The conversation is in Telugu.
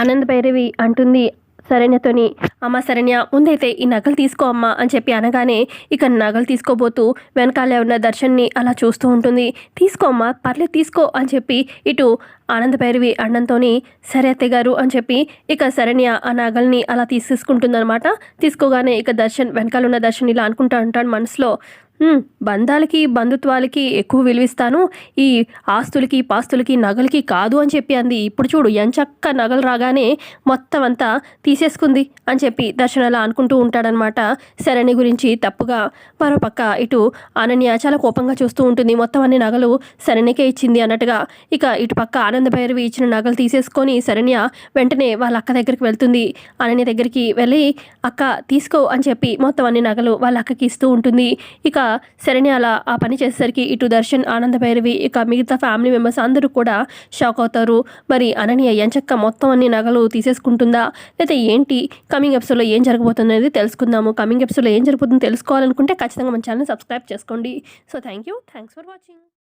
ఆనంద్ భైరవి అంటుంది శరణ్యతోని అమ్మ శరణ్య ముందైతే ఈ నగలు తీసుకో అమ్మా అని చెప్పి అనగానే ఇక నగలు తీసుకోబోతూ వెనకాలే ఉన్న దర్శన్ని అలా చూస్తూ ఉంటుంది. తీసుకో అమ్మా పర్లేదు తీసుకో అని చెప్పి ఇటు ఆనంద భైరవి అన్నంతోని సరే అత్తయ్య గారు అని చెప్పి ఇక శరణ్య ఆ నగల్ని అలా తీసేసుకుంటుందన్నమాట. తీసుకోగానే ఇక దర్శన్ వెనకాల ఉన్న దర్శన్ ఇలా అనుకుంటా ఉంటాడు మనసులో. బంధాలకి బంధుత్వాలకి ఎక్కువ విలువిస్తాను. ఈ ఆస్తులకి పాస్తులకి నగలకి కాదు అని చెప్పి అంది. ఇప్పుడు చూడు ఎంచక్క నగలు రాగానే మొత్తం అంతా తీసేసుకుంది అని చెప్పి దర్శన అలా అనుకుంటూ ఉంటాడనమాట. శరణి గురించి తప్పుగా మరోపక్క ఇటు అనన్య చాలా కోపంగా చూస్తూ ఉంటుంది. మొత్తం అన్ని నగలు శరణికే ఇచ్చింది అన్నట్టుగా. ఇక ఇటు పక్క ఆనంద భైరవి ఇచ్చిన నగలు తీసేసుకొని శరణ్య వెంటనే వాళ్ళ అక్క దగ్గరికి వెళ్తుంది. అనన్య దగ్గరికి వెళ్ళి అక్క తీసుకో అని చెప్పి మొత్తం అన్ని నగలు వాళ్ళ అక్కకి ఇస్తూ ఉంటుంది. ఇక శరణ్య అలా ఆ పని చేసేసరికి ఇటు దర్శన్ ఆనంద భైరవి ఇక మిగతా ఫ్యామిలీ మెంబర్స్ అందరూ కూడా షాక్ అవుతారు. మరి అనని ఎంచక్క మొత్తం అన్ని నగలు తీసేసుకుంటుందా? లేదా ఏంటి? కమింగ్ ఎపిసోడ్లో ఏం జరగబోతుంది అనేది తెలుసుకుందాము. కమింగ్ ఎపిసోడ్లో ఏం జరుగుతుందో తెలుసుకోవాలనుకుంటే ఖచ్చితంగా మన ఛానల్ సబ్స్క్రైబ్ చేసుకోండి. So thank you thanks for watching